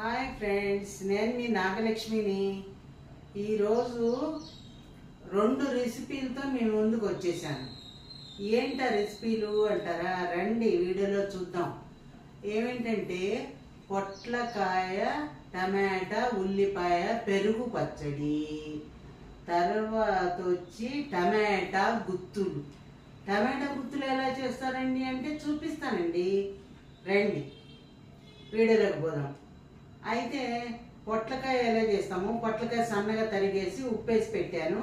Hi friends నేను మీ నాగలక్ష్మిని. ఈరోజు రెండు రెసిపీలతో మీ ముందుకు వచ్చేసాను. ఏంటి రెసిపీలు అంటారా? రండి వీడియోలో చూద్దాం. ఏమిటంటే పొట్లకాయ టమాటా ఉల్లిపాయ పెరుగు పచ్చడి. తర్వాత వచ్చి టమాటా గుత్తులు. టమాటా గుత్తులు ఎలా చేస్తారండి అంటే చూపిస్తానండి. రండి వీడియోలోకి పోదాం. అయితే పొట్లకాయ ఎలా చేస్తాము పొట్లకాయ సన్నగా తరిగేసి ఉప్పేసి పెట్టాను.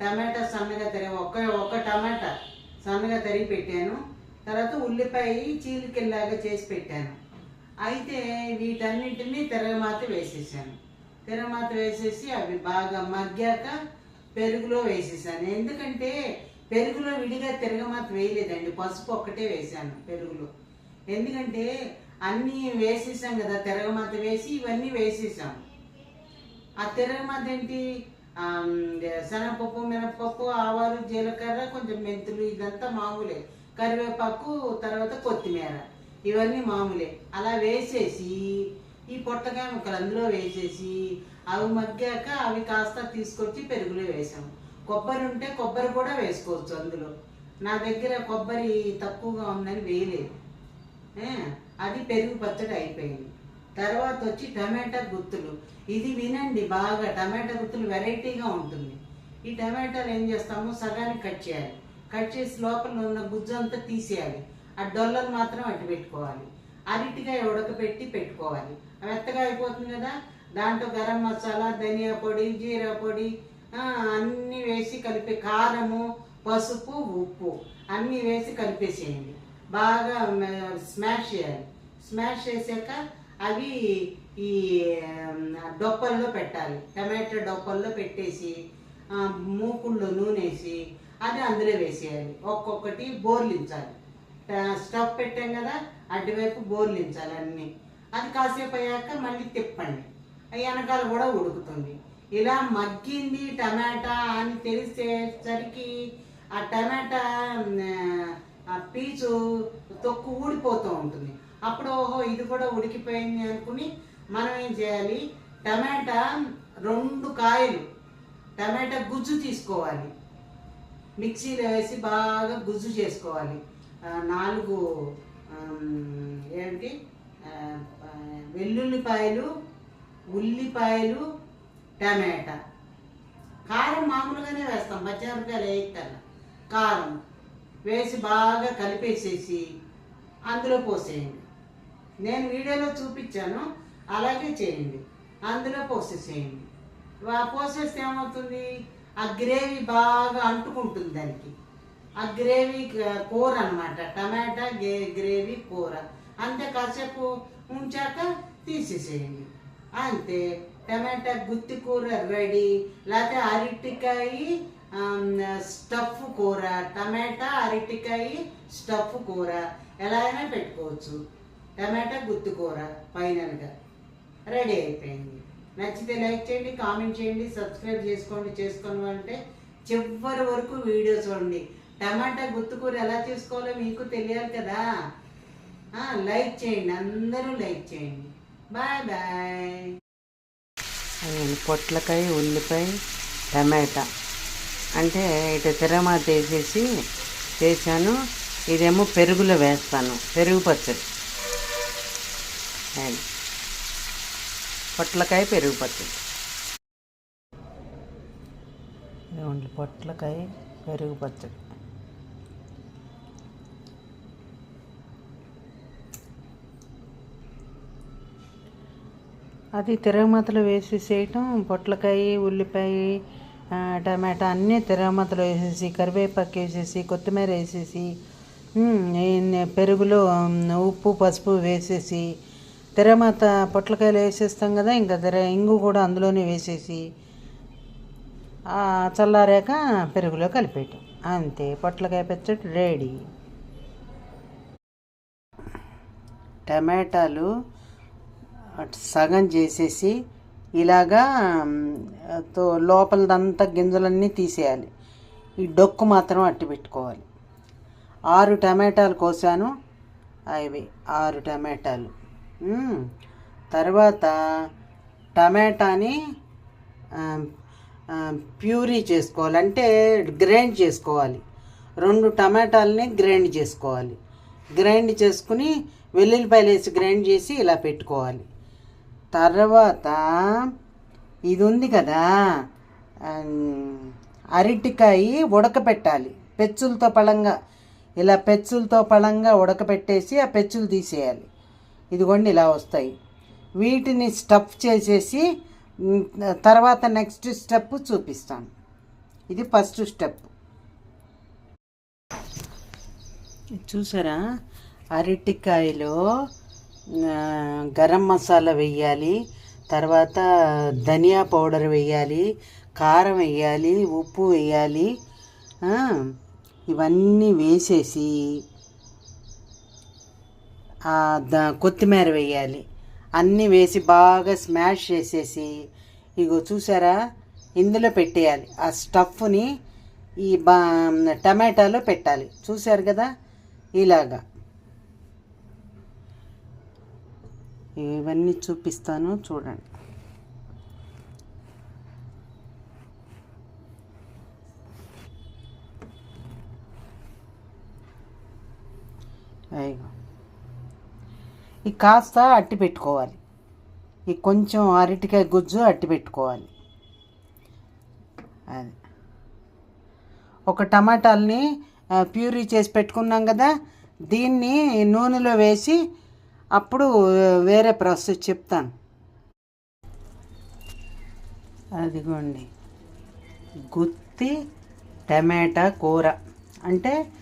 టమాటా సన్నగా తరిగి ఒక్క ఒక్క టమాటా సన్నగా తరిగి పెట్టాను. తర్వాత ఉల్లిపాయ చీలికల్లాగా చేసి పెట్టాను. అయితే వీటన్నింటినీ తిరగమాత వేసేసాను. తిరగమాత వేసేసి అవి బాగా మగ్గాక పెరుగులో వేసేసాను. ఎందుకంటే పెరుగులో విడిగా తిరగమాత వేయలేదండి. పసుపు ఒక్కటే వేసాను పెరుగులో. ఎందుకంటే అన్నీ వేసేసాం కదా తిరగమాత వేసి ఇవన్నీ వేసేసాం. ఆ తిరగమాత ఏంటి? శనగపప్పు మినపప్పు ఆవాలు జీలకర్ర కొంచెం మెంతులు ఇదంతా మామూలే. కరివేపాకు తర్వాత కొత్తిమీర. ఇవన్నీ మామూలే. అలా వేసేసి ఈ పొట్టకాయ ముక్కలు అందులో వేసేసి అవి మగ్గాక అవి కాస్త తీసుకొచ్చి పెరుగులో వేసాము కొబ్బరి ఉంటే కొబ్బరి కూడా వేసుకోవచ్చు అందులో. నా దగ్గర కొబ్బరి తక్కువగా ఉందని వేయలేదు. అది పెరుగు పచ్చడి అయిపోయింది. తర్వాత వచ్చి టమాటా గుత్తులు. ఇది వినండి బాగా టమాటా గుత్తులు వెరైటీగా ఉంటుంది. ఈ టమాటాలు ఏం చేస్తాము? సగానికి కట్ చేయాలి. కట్ చేసి లోపల ఉన్న గుజ్జు అంతా తీసేయాలి. ఆ డొల్లలు మాత్రం అటు పెట్టుకోవాలి. అరటికాయ ఉడకపెట్టి పెట్టుకోవాలి. మెత్తగా అయిపోతుంది కదా? దాంట్లో గరం మసాలా ధనియా పొడి జీరా పొడి అన్నీ వేసి కలిపి కారము పసుపు ఉప్పు అన్నీ వేసి కలిపేసేయండి. బాగా స్మాష్ చేయాలి. స్మాష్ చేసాక అవి ఈ డొప్పల్లో పెట్టాలి. టమాటా డొప్పల్లో పెట్టేసి మూకుళ్ళు నూనె అది అందులో వేసేయాలి. ఒక్కొక్కటి బోర్లించాలి. స్టవ్ పెట్టాం కదా అటువైపు బోర్లించాలి అన్నీ. అది కాసేపు అయ్యాక మళ్ళీ తిప్పండి. ఆ వెనకాల కూడా ఉడుకుతుంది. ఇలా మగ్గింది టమాటా అని తెలిసేసరికి ఆ టమాటా పీచు తొక్కు ఊడిపోతూ ఉంటుంది. అప్పుడు ఓహో ఇది కూడా ఉడికిపోయింది అనుకుని మనం ఏం చేయాలి? టమాటా రెండు కాయలు టమాటా గుజ్జు తీసుకోవాలి. మిక్సీలో వేసి బాగా గుజ్జు చేసుకోవాలి. నాలుగు ఏంటి వెల్లుల్లిపాయలు ఉల్లిపాయలు టమాటా. కారం మామూలుగానే వేస్తాం పచ్చిమిరపకాయలు వేయక్కర్లా. కారం వేసి బాగా కలిపేసేసి అందులో పోసేయండి. నేను వీడియోలో చూపించాను అలాగే చేయండి. అందులో పోసేసేయండి. పోసేస్తే ఏమవుతుంది? ఆ గ్రేవీ బాగా అంటుకుంటుంది దానికి. ఆ గ్రేవీ కూర అనమాట టమాటా గే గ్రేవీ కూర. అంతే కాసేపు ఉంచాక తీసేసేయండి. అంతే. టమాటా గుత్తి కూర రెడీ. లేకపోతే అరటికాయ స్టఫ్ కూర టమాటా అరటికాయ స్టఫ్ కూర ఎలా అయినా పెట్టుకోవచ్చు. టమాటా గుత్తు కూర ఫైనల్గా. రెడీ అయిపోయింది. నచ్చితే లైక్ చేయండి కామెంట్ చేయండి సబ్స్క్రైబ్ చేసుకోండి చేసుకోను అంటే చివరి వరకు వీడియో చూడండి. టమాటా గుత్తుకూర ఎలా చేసుకోవాలో మీకు తెలియాలి కదా. లైక్ చేయండి అందరూ లైక్ చేయండి. Bye bye. పొట్లకాయ ఉల్లిపాయ టమాటా. అంటే ఇటు తిరమాత వేసేసి చేశాను. ఇదేమో పెరుగులో వేస్తాను. పెరుగు పచ్చడి. అది. పొట్లకాయ పెరుగు పచ్చడి. ఇదిగోండి పొట్లకాయ పెరుగు పచ్చడి. అది తిరగమాతలో చేయటం పొట్లకాయ ఉల్లిపాయ టమాటా అన్నీ తిరగమాతలో వేసేసి కరివేపాకు వేసేసి కొత్తిమీర వేసేసి పెరుగులో ఉప్పు పసుపు వేసేసి తిరమాత పొట్లకాయలు వేసేస్తాం కదా ఇంకా తెర ఇంగు కూడా అందులోనే వేసేసి చల్లారాక పెరుగులో కలిపేయటం. అంతే పొట్లకాయ పచ్చడి రెడీ. టమాటాలు సగం చేసేసి ఇలాగా తో లోపలదంతా గింజలన్నీ తీసేయాలి. ఈ డొక్కు మాత్రం అట్టి పెట్టుకోవాలి. ఆరు టమాటాలు కోసాను. అవి ఆరు టమాటాలు. తర్వాత టమాటాని ప్యూరీ చేసుకోవాలి. అంటే గ్రైండ్ చేసుకోవాలి. రెండు టమాటాలని గ్రైండ్ చేసుకోవాలి. గ్రైండ్ చేసుకుని వెల్లుల్లిపాయలు వేసి గ్రైండ్ చేసి ఇలా పెట్టుకోవాలి. తర్వాత ఇది ఉంది కదా అరటికాయ ఉడకపెట్టాలి. పెచ్చులతో పళంగా ఇలా పెచ్చులతో పళంగా ఉడకపెట్టేసి ఆ పెచ్చులు తీసేయాలి. ఇదిగోండి ఇలా వస్తాయి. వీటిని స్టఫ్ చేసేసి తర్వాత నెక్స్ట్ స్టెప్ చూపిస్తాను. ఇది ఫస్ట్ స్టెప్. చూసారా? అరటికాయలో గరం మసాలా వెయ్యాలి తర్వాత ధనియా పౌడర్ వెయ్యాలి కారం వెయ్యాలి ఉప్పు వెయ్యాలి ఇవన్నీ వేసేసి ద- కొత్తిమీర వేయాలి అన్నీ వేసి బాగా స్మాష్ చేసేసి ఇగో చూసారా? ఇందులో పెట్టేయాలి. ఆ స్టఫ్ని ఈ బా టమాటాలో పెట్టాలి. చూశారు కదా? ఇలాగా. ఇవన్నీ చూపిస్తాను చూడండి. అయ్యో. ఈ కాస్త అట్టి పెట్టుకోవాలి. ఈ కొంచెం అరటికాయ గుజ్జు అట్టి పెట్టుకోవాలి. అది. ఒక టమాటాలని ప్యూరీ చేసి పెట్టుకున్నాం కదా దీన్ని నూనెలో వేసి అప్పుడు వేరే ప్రాసెస్ చెప్తాను. అదిగోండి. గుత్తి టమాటా కూర. అంటే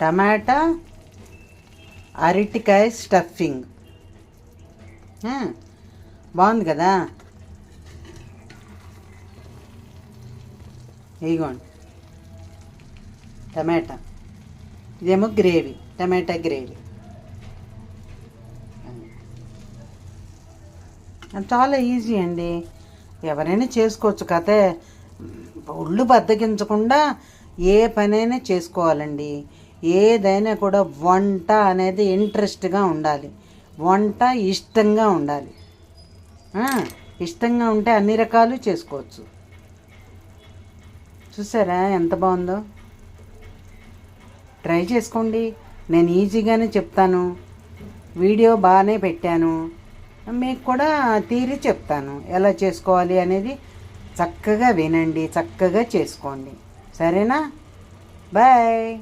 టమాటా అరటికాయ స్టఫింగ్. బాగుంది కదా? ఇదిగోండి. టమాటా. ఇదేమో గ్రేవీ. Tomato gravy. చాలా ఈజీ అండి. ఎవరైనా చేసుకోవచ్చు కథ ఒళ్ళు బద్దకించకుండా ఏ పనైనా చేసుకోవాలండి. ఏదైనా కూడా వంట అనేది ఇంట్రెస్ట్గా ఉండాలి. వంట ఇష్టంగా ఉండాలి. ఇష్టంగా ఉంటే అన్ని రకాలు చేసుకోవచ్చు. చూసారా ఎంత బాగుందో? ట్రై చేసుకోండి. నేను ఈజీగానే చెప్తాను. వీడియో బాగానే పెట్టాను. మీకు కూడా తీరి చెప్తాను. ఎలా చేసుకోవాలి అనేది చక్కగా వినండి చక్కగా చేసుకోండి. సరేనా? బాయ్.